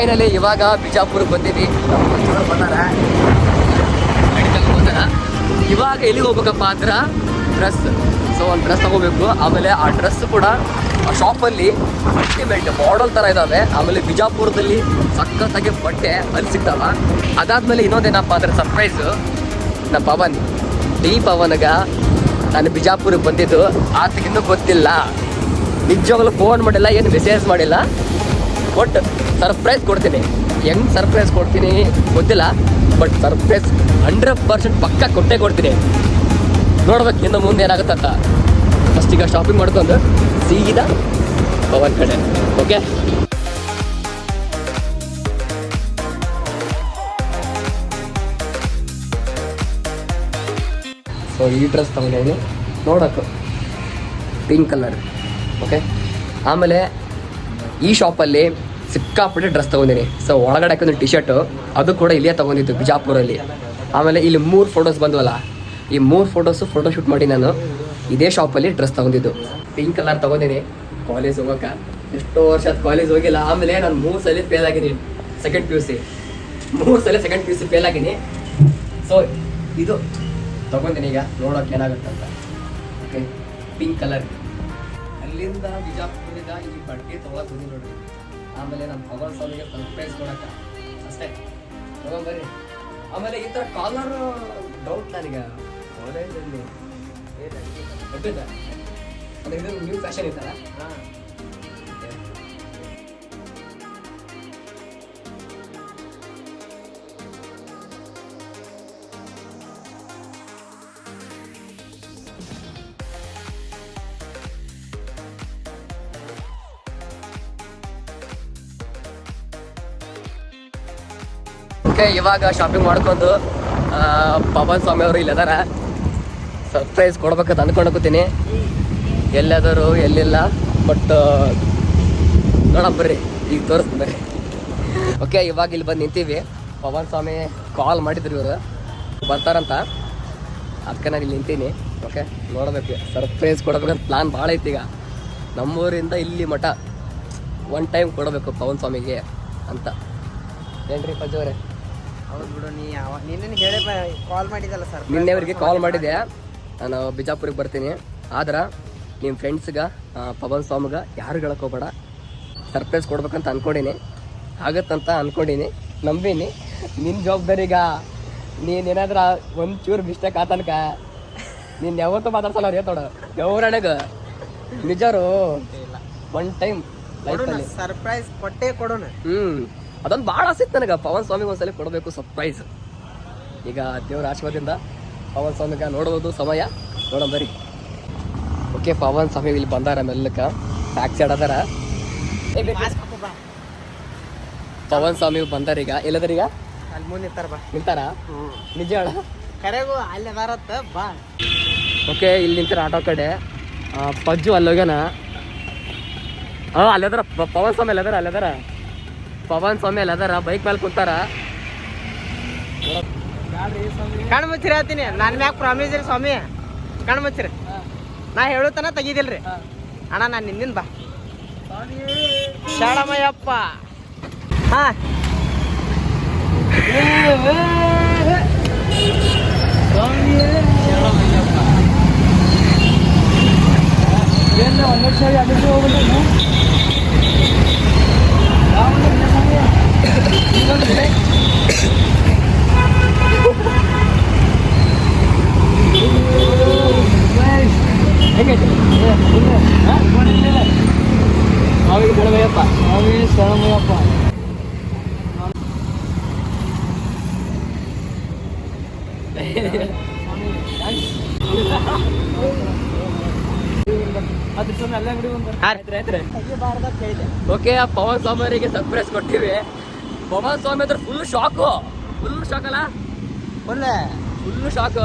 Finally ಇವಾಗ ಬಿಜಾಪುರಕ್ಕೆ ಬಂದಿದ್ವಿ ಇವಾಗ ಎಲ್ಲಿಗೆ ಹೋಗ್ಬೇಕಪ್ಪ ಅಂದ್ರೆ ಡ್ರೆಸ್ ಸೊ ಒಂದು ಡ್ರೆಸ್ ತಗೋಬೇಕು. ಆಮೇಲೆ ಆ ಡ್ರೆಸ್ ಕೂಡ ಆ ಶಾಪಲ್ಲಿ ಅಲ್ಟಿಮೇಟ್ ಮಾಡಲ್ ಥರ ಇದ್ದಾವೆ ಆಮೇಲೆ ಬಿಜಾಪುರದಲ್ಲಿ ಸಖತ್ತಾಗಿ ಬಟ್ಟೆ ಅಲ್ಲಿ ಸಿಗ್ತಾವ. ಅದಾದ್ಮೇಲೆ ಇನ್ನೊಂದೇನಪ್ಪ ಅಂದ್ರೆ ಸರ್ಪ್ರೈಸು ನಮ್ಮ ಪವನ್ ಡಿ ಪವನ್ಗ ನಾನು ಬಿಜಾಪುರಕ್ಕೆ ಬಂದಿದ್ದು. ಆತಗಿನ್ನೂ ಗೊತ್ತಿಲ್ಲ. ನಿಜವಾಗ್ಲೂ ಫೋನ್ ಮಾಡಿಲ್ಲ, ಏನು ಮೆಸೇಜ್ ಮಾಡಿಲ್ಲ. ಬಟ್ ಸರ್ಪ್ರೈಸ್ ಕೊಡ್ತೀನಿ. ಹೆಂಗ್ ಸರ್ಪ್ರೈಸ್ ಕೊಡ್ತೀನಿ ಗೊತ್ತಿಲ್ಲ, ಬಟ್ ಸರ್ಪ್ರೈಸ್ ಹಂಡ್ರೆಡ್ ಪರ್ಸೆಂಟ್ ಪಕ್ಕ ಕೊಟ್ಟೆ ಕೊಡ್ತೀನಿ. ನೋಡ್ಬೇಕು ಇನ್ನು ಮುಂದೆ ಏನಾಗುತ್ತೆ ಫಸ್ಟ್ ಈಗ ಶಾಪಿಂಗ್ ಮಾಡ್ಕೊಂಡು ಸೀದಾ ಪವನ್ ಕಡೆ ಓಕೆ ಸೊ ಈ ಡ್ರೆಸ್ ತಗೊಂಡಿದ್ದೀನಿ ನೋಡೋಕೆ. ಪಿಂಕ್ ಕಲರ್ ಓಕೆ ಆಮೇಲೆ ಈ ಶಾಪಲ್ಲಿ ಸಿಕ್ಕಾಪಟ್ಟೆ ಡ್ರೆಸ್ ತೊಗೊಂಡಿನಿ. ಸೊ ಒಳಗಡೆ ಹಾಕಿದ ಟಿ ಶರ್ಟು ಅದು ಕೂಡ ಇಲ್ಲೇ ತೊಗೊಂಡಿದ್ದು, ಬಿಜಾಪುರಲ್ಲಿ. ಆಮೇಲೆ ಇಲ್ಲಿ ಮೂರು ಫೋಟೋಸ್ ಬಂದವಲ್ಲ, ಈ ಮೂರು ಫೋಟೋಸು ಫೋಟೋ ಶೂಟ್ ಮಾಡಿ ನಾನು ಇದೇ ಶಾಪಲ್ಲಿ ಡ್ರೆಸ್ ತೊಗೊಂಡಿದ್ದು. ಪಿಂಕ್ ಕಲರ್ ತೊಗೊಂಡಿನಿ ಕಾಲೇಜ್ ಹೋಗೋಕೆ. ಎಷ್ಟೋ ವರ್ಷ ಕಾಲೇಜ್ ಹೋಗಿಲ್ಲ. ಆಮೇಲೆ ನಾನು ಮೂರು ಸಲ ಫೇಲ್ ಆಗಿದ್ದೀನಿ. ಸೆಕೆಂಡ್ ಪಿ ಯು ಸಿ ಮೂರು ಸಲ second P U C fail ಆಗಿನಿ so ಇದು ತೊಗೊಂತೀನಿ ಈಗ. ನೋಡೋಕೆ ಏನಾಗುತ್ತೆ ಅಂತ ಓಕೆ ಪಿಂಕ್ ಕಲರ್ ಅಲ್ಲಿಂದ ಈ ಬಟ್ಟೆ ತೊಗೊಳಕ್ ಬಂದಿ ನೋಡ್ರಿ. ಆಮೇಲೆ ನಮ್ಮ ಪವನ್ ಸ್ವಾಮಿಗೆ ಸರ್ಪ್ರೈಸ್ ಕೊಡಕ ಅಷ್ಟೇ. ತಗೊಂಬರ್ರಿ ಆಮೇಲೆ ಈ ಥರ ಕಾಲರ್ ಡೌಟ್ ನನಗೆ. ಕಾಲೇಜಲ್ಲಿ ಅಂದ್ರೆ ಇದು ನ್ಯೂ ಫ್ಯಾಷನ್ ಇತ್ತಲ್ಲ? ಓಕೆ ಇವಾಗ ಶಾಪಿಂಗ್ ಮಾಡ್ಕೊಂಡು ಪವನ್ ಸ್ವಾಮಿ ಅವರು ಇಲ್ಲದಾರ ಸರ್ಪ್ರೈಸ್ ಕೊಡ್ಬೇಕಂತ ಅನ್ಕೊಂಡೋಗ್ತೀನಿ ಎಲ್ಲಾದರು, ಎಲ್ಲಿಲ್ಲ ಬಟ್ ನೋಡೋಣ, ಬರ್ರಿ. ಈಗ ತೋರಿಸ್ತೀನಿ ಓಕೆ ಇವಾಗ ಇಲ್ಲಿ ಬಂದು ನಿಂತೀವಿ. ಪವನ್ ಸ್ವಾಮಿ ಕಾಲ್ ಮಾಡಿದ್ರು ಇವರು. ಬರ್ತಾರಂತ. ಅದಕ್ಕೆ ನಾನು ಇಲ್ಲಿ ನಿಂತೀನಿ. ಓಕೆ ನೋಡಬೇಕು. ಸರ್ಪ್ರೈಸ್ ಕೊಡಬೇಕಂತ ಪ್ಲಾನ್ ಭಾಳ ಐತಿ ಈಗ. ನಮ್ಮೂರಿಂದ ಇಲ್ಲಿ ಮಠ. ಒನ್ ಟೈಮ್ ಕೊಡಬೇಕು ಪವನ್ ಸ್ವಾಮಿಗೆ ಅಂತ. ಏನ್ರಿ ಪಜ್ಜು ಅವರೇ? ಹೌದು ಬಿಡು ನೀ ಯಾವ ನಿನ್ನ ಹೇಳಿ ಕಾಲ್ ಮಾಡಿದಲ್ಲ ಸರ್ ನಿನ್ನೆವರಿಗೆ ಕಾಲ್ ಮಾಡಿದೆ ನಾನು ಬಿಜಾಪುರಿಗೆ ಬರ್ತೀನಿ. ಆದ್ರೆ ನಿಮ್ಮ ಫ್ರೆಂಡ್ಸ್ಗೆ ಪವನ್ ಸ್ವಾಮಿಗೆ ಯಾರು ಹೇಳಕ್ ಹೋಗ್ಬೇಡ. ಸರ್ಪ್ರೈಸ್ ಕೊಡ್ಬೇಕಂತ ಅನ್ಕೊಂಡೀನಿ. ಆಗತ್ತಂತ ಅನ್ಕೊಂಡಿನಿ. ನಂಬೀನಿ. ನಿನ್ನ ಜವಾಬ್ದಾರಿಗ ನೀನು ಏನಾದ್ರ ಒಂದು ಚೂರು ಮಿಸ್ಟೇಕ್ ಆತನಕ ನೀನು ಯಾವತ್ತೂ ಮಾತಾಡ್ಸಲ್ಲ ಅವ್ರು ಹೇಳ್ತೋಡ ಗೌರಣಗ ನಿಜರು ಒನ್ ಟೈಮ್ ಸರ್ಪ್ರೈಸ್ ಕೊಟ್ಟೆ ಕೊಡೋಣ. ಹ್ಮ್. ಅದೊಂದು ಭಾಳ ಆಸಕ್ತಿ ನನಗೆ. ಪವನ್ ಸ್ವಾಮಿಗೆ ಒಂದ್ಸಲ ಕೊಡಬೇಕು ಸರ್ಪ್ರೈಸ್ ಈಗ ದೇವರ ಆಶೀರ್ವಾದದಿಂದ ಪವನ್ ಸ್ವಾಮಿಗೆ ನೋಡೋದು ಸಮಯ. ನೋಡೋಣ ಬರಿ ಓಕೆ ಪವನ್ ಸ್ವಾಮಿ ಇಲ್ಲಿ ಬಂದಾರ ಮೆಲ್ಲಕ ಬ್ಯಾಕ್ ಸೈಡ್ ಅದಾರ ಪವನ್ ಸ್ವಾಮಿ ಬಂದಾರ ಈಗ. ಎಲ್ಲದಾರ ಈಗ? ಅಲ್ಲಿ ಮುಂದೆ ನಿಂತಾರ ಬಾ. ನಿಂತಾರ? ನಿಜ ಹೇಳ. ಕರೆಗೂ ಅಲ್ಲಿ ಅದಾರತ್ತ ಬಾ. ಓಕೆ ಇಲ್ಲಿ ನಿಂತಾರ ಆಟೋ ಕಡೆ. ಪಜ್ಜು ಅಲ್ಲಿ ಹೋಗ್ಯಾನ ಹಾಂ ಅಲ್ಲದಾರ ಪವನ್ ಸ್ವಾಮಿ ಅಲ್ಲದಾರ ಅಲ್ಲದಾರ ಪವನ್ ಸ್ವಾಮಿ ಅಲ್ಲದಾರ ಬೈಕ್ ಮೇಲೆ ಕುಂತಾರ. ಕಣ್ ಮುಚ್ಚಿರಿ ಹೇಳ್ತೀನಿ ನನ್ನ ಮ್ಯಾಕ್ ಪ್ರಾಮಿಸ್ ರೀ ಸ್ವಾಮಿ. ಕಣ್ ಮುಚ್ಚಿರಿ. ನಾ ಹೇಳುತ್ತಾನ ತೆಗಿದಿಲ್ರಿ. ಅಣ್ಣ, ನಾನು ನಿನ್ನಿಂದ ಬಾ. ಶರಣಮಯ್ಯಪ್ಪ. ಹಾ. ಹೆಂಗೈತೆ ಓಕೆ ಪವನ್ ಸ್ವಾಮಿ ಅವರಿಗೆ ಸರ್ಪ್ರೈಸ್ ಕೊಟ್ಟಿವಿ. ಪವನ್ ಸ್ವಾಮಿ ಅಂದ್ರೆ ಫುಲ್ ಶಾಕು ಫುಲ್ ಶಾಕ್ ಅಲ್ಲ? ಒಳ್ಳೆ. ಫುಲ್ ಶಾಕ್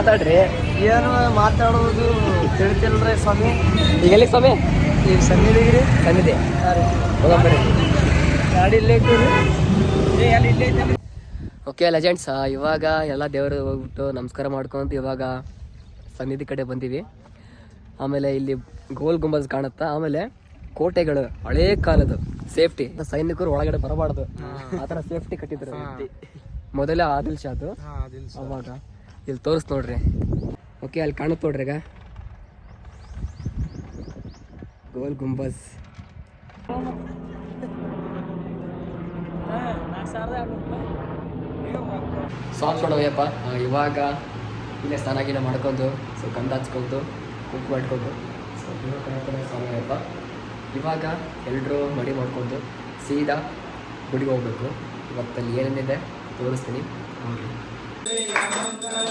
ಮಾತಾಡ್ರಿ. ಏನು ಮಾತಾಡೋದು ತಿಳಿತಿಲ್ರಿ ಸ್ವಾಮಿ. ಈಗ ಎಲ್ಲಿ ಸ್ವಾಮಿ? ಈಗ ಸನ್ನಿಧಿಗಿರಿ ಸನ್ನಿಧಿ ಹೋಗಂಬರಿ ಗಾಡಿ ಇಲ್ಲೇ ಇಟ್ಟಿವ್ರಿ ಓಕೆ ಲೆಜೆಂಡ್ಸ್ ಇವಾಗ ಎಲ್ಲ ದೇವರು ಹೋಗ್ಬಿಟ್ಟು ನಮಸ್ಕಾರ ಮಾಡ್ಕೊಂತ ಇವಾಗ ಸನ್ನಿಧಿ ಕಡೆ ಬಂದೀವಿ. ಆಮೇಲೆ ಇಲ್ಲಿ ಗೋಲ್ ಗುಂಬಜ್ ಕಾಣುತ್ತಾ ಆಮೇಲೆ ಕೋಟೆಗಳು ಹಳೆ ಕಾಲದ ಸೇಫ್ಟಿ ಸೈನಿಕರು ಒಳಗಡೆ ಬರಬಾರ್ದು. ಆ ಥರ ಸೇಫ್ಟಿ ಕಟ್ಟಿದ್ರು. ಮೊದಲೇ ಆದಿಲ್ ಶಾದು ಅವಾಗ. ಇಲ್ಲಿ ತೋರಿಸ್ ನೋಡ್ರಿ. ಓಕೆ, ಅಲ್ಲಿ ಕಾಣುತ್ತೆ ನೋಡ್ರಿ ಈಗ. ಗೋಲ್ ಗುಂಬಸ್ ಸಾಫ್ಟ್ ನೋಡವಯ್ಯಪ್ಪ ಇವಾಗ ಇಲ್ಲೇ ಸ್ನಾನ ಗಿನ ಮಾಡ್ಕೊಂಡು, ಸೊ ಕಂದ ಹಚ್ಕೊಂಡು ಕುಕ್ ಮಾಡ್ಕೊಂಡು ಸೊ ಸ್ವಾಮಿಯಪ್ಪ ಇವಾಗ ಎಲ್ಲರೂ ಮಡಿ ಮಾಡ್ಕೊಂಡು ಸೀದಾ ಗುಡಿಗೆ ಹೋಗ್ಬೇಕು. ಇವತ್ತಲ್ಲಿ ಏನೇನಿದೆ ತೋರಿಸ್ತೀನಿ. ನೋಡ್ರಿ ಇವಾಗ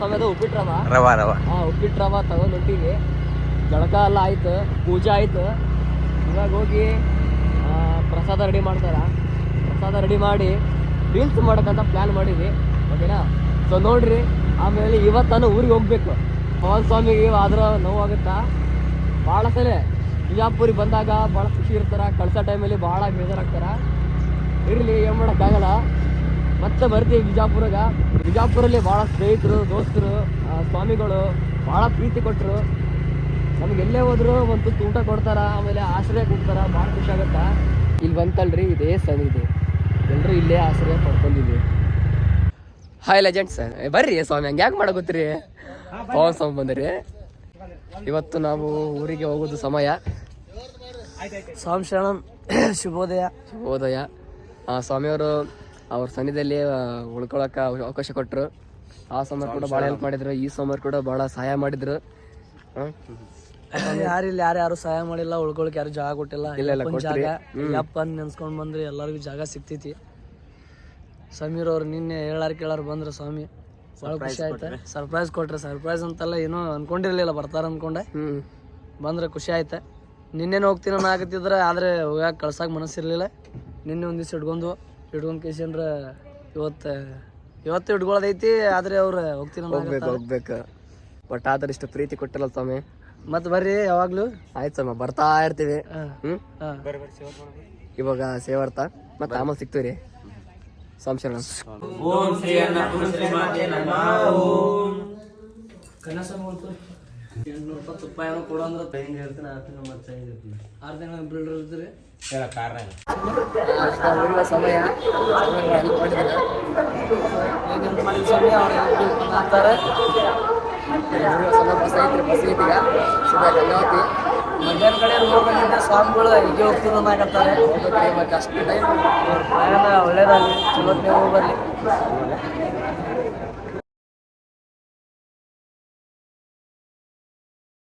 ಸ್ವಾಮಿಯವರಿಗೆ ಉಪ್ಪಿಟ್ಟು ರವ? ರವ ರವಾ. ಹಾ ಉಪ್ಪಿಟ್ಟು ರವ ತಗೊಂಡು ಹೊಂಟೀವಿ. ಜಳಕ ಎಲ್ಲ ಆಯ್ತು ಪೂಜೆ ಆಯ್ತು. ಇವಾಗ ಹೋಗಿ ಪ್ರಸಾದ ರೆಡಿ ಮಾಡ್ತಾರ. ಪ್ರಸಾದ ರೆಡಿ ಮಾಡಿ ರೀಲ್ಸ್ ಮಾಡೋಕ್ಕಂತ ಪ್ಲ್ಯಾನ್ ಮಾಡಿದ್ವಿ. ಓಕೆನಾ? ಸೊ ನೋಡ್ರಿ ಆಮೇಲೆ ಇವತ್ತು ನಾನು ಊರಿಗೆ ಹೋಗ್ಬೇಕು. ಪವನ್ ಸ್ವಾಮಿಗೆ ಆದ್ರೆ ನೋವಾಗುತ್ತಾ? ಭಾಳ ಸರಿ. ಬಿಜಾಪುರಿಗೆ ಬಂದಾಗ ಭಾಳ ಖುಷಿ ಇರ್ತಾರೆ. ಕಳ್ಸೋ ಟೈಮಲ್ಲಿ ಭಾಳ ಬೇಜಾರಾಗ್ತಾರ. ಇರಲಿ ಏನು ಮಾಡೋಕ್ಕಾಗಲ್ಲ. ಮತ್ತೆ ಬರ್ತೀವಿ ಬಿಜಾಪುರಾಗ. ಬಿಜಾಪುರಲ್ಲಿ ಭಾಳ ಸ್ನೇಹಿತರು ದೋಸ್ತರು ಸ್ವಾಮಿಗಳು ಭಾಳ ಪ್ರೀತಿ ಕೊಟ್ಟರು ನಮ್ಗೆ ಎಲ್ಲೇ ಹೋದ್ರು ಒಂದು ತುತ್ತು ಊಟ ಕೊಡ್ತಾರ ಆಮೇಲೆ ಆಶ್ರಯ ಕೊಡ್ತಾರ ಭಾಳ ಖುಷಿ ಆಗುತ್ತೆ. ಇಲ್ಲಿ ಬಂತಲ್ರಿ ಇದೇ ಇದೆ. ಎಲ್ಲರೂ ಇಲ್ಲೇ ಆಶ್ರಯ ಪಡ್ಕೊಂಡಿದ್ವಿ. ಹಾಯ್ ಲೆಜೆಂಡ್ಸ್ ಬರ್ರಿ ಸ್ವಾಮಿ ಹಂಗೆ ಯಾಕೆ ಗೊತ್ತಿರಿ ಪವನ್ ಸ್ವಾಮಿ ಬಂದ್ರಿ. ಇವತ್ತು ನಾವು ಊರಿಗೆ ಹೋಗೋದು ಸಮಯ. ಸ್ವಾಮಿ ಶರಣಂ ಶುಭೋದಯ. ಶುಭೋದಯ. ಆ, ಸ್ವಾಮಿಯವರು ಅವ್ರ ಸನ್ನಿಧಿಯಲ್ಲಿ ಉಳ್ಕೊಳಕ್ಕ ಅವಕಾಶ ಕೊಟ್ಟರು ಆ ಸಮರ್ ಕೂಡ ಭಾಳ ಹೆಲ್ಪ್ ಮಾಡಿದ್ರು. ಈ ಸಮರ್ ಕೂಡ ಭಾಳ ಸಹಾಯ ಮಾಡಿದ್ರು? ಯಾರಿಲ್ಲ ಯಾರು ಯಾರು ಸಹಾಯ ಮಾಡಿಲ್ಲ ಉಳ್ಕೊಳಕ್ ಯಾರು ಜಾಗ ಕೊಟ್ಟಿಲ್ಲ. ಇಲ್ಲ, ಇಲ್ಲ. ಜಾಗ. ಯಪ್ಪ ಅಂತ ನೆನ್ಸ್ಕೊಂಡ್ ಬಂದ್ರೆ ಎಲ್ಲರಿಗೂ ಜಾಗ ಸಿಕ್ತೈತಿ ಸಮೀರ್ ಅವ್ರು ನಿನ್ನೆ ಹೇಳಾರ ಕೇಳಾರ ಬಂದ್ರ ಸ್ವಾಮಿ. ಬಹಳ ಖುಷಿ ಆಯ್ತ. ಸರ್ಪ್ರೈಸ್ ಕೊಟ್ರೆ. ಸರ್ಪ್ರೈಸ್ ಅಂತಲ್ಲ ಏನೋ ಅನ್ಕೊಂಡಿರ್ಲಿಲ್ಲ ಬರ್ತಾರ ಅನ್ಕೊಂಡೆ. ಬಂದ್ರ ಖುಷಿ ಆಯ್ತ. ನಿನ್ನೆನೇ ಹೋಗ್ತೀನಿ ಆಗತ್ತಿದ್ರೆ ಆದ್ರೆ ಹೋಗಕ್ ಕಳ್ಸಕ್ ಮನಸ್ಸಿರ್ಲಿಲ್ಲ. ನಿನ್ನೆ ಒಂದ್ ದಿವ್ಸ ಇಟ್ಕೊಂಡು ಇಟ್ಕೊಂಡ್ ಕೇಸಂದ್ರ ಇವತ್ತು ಇವತ್ತು ಹಿಡ್ಕೊಳ್ಳೋದೈತಿ ಆದ್ರೆ ಅವ್ರು ಹೋಗ್ತೀನಿ ಹೋಗ್ಬೇಕು ಹೋಗ್ಬೇಕು. ಬಟ್ ಆದ್ರೆ ಇಷ್ಟು ಪ್ರೀತಿ ಕೊಟ್ಟಲ್ಲ ಸ್ವಾಮಿ. ಮತ್ತೆ ಬರ್ರಿ ಯಾವಾಗ್ಲೂ? ಆಯ್ತು ಸ್ವಾಮಿ ಬರ್ತಾ ಇರ್ತೀವಿ. ಹಾ. ಹ್ಮ್? ಹಾ. ಇವಾಗ ಸೇವರ್ತ ಮತ್ತೆ ಆಮೇಲೆ ಸಿಗ್ತೀವಿ ಸ್ವಾಮಿ ಶರಣ. ಎಂಟ್ನೂರು ರೂಪಾಯಿ ತುಪ್ಪ ರೂಪಾಯಿ ಕೊಡು ಅಂದ್ರೆ ಹೆಂಗೆ ಇರ್ತೀನಿ ಆರು ತಿಂಗಳು ಮತ್ತೆ ಹೆಂಗೆ ಇರ್ತೀನಿ. ಆರು ತಿಂಗಳು ಬಿಲ್ಡರ್ ಇರ್ತೀರಿ? ಊರಿನ ಸಮಯ ಹೆಲ್ಪ್ ಮಾಡಿದ್ರು ಹೇಗೆ ಮಾಡಿದ ಸಮಯ ಅವ್ರು ಹೆಲ್ಪ್ ಮಾಡ್ತಾರೆ ಸಮಯ ಬಸ್ ಐತ್ರಿ ಬಸ್ ಐತಿಗ ಮಧ್ಯಾಹ್ನ ಕಡೆ ಗಂಟೆ ಸ್ವಾಮಿಗಳು ಹೀಗೆ ಪ್ರಯಾಣ ಒಳ್ಳೇದಾಗಲಿ, ಚಲೋತ್ನೇ ಹೋಗಿ ಬರ್ಲಿ.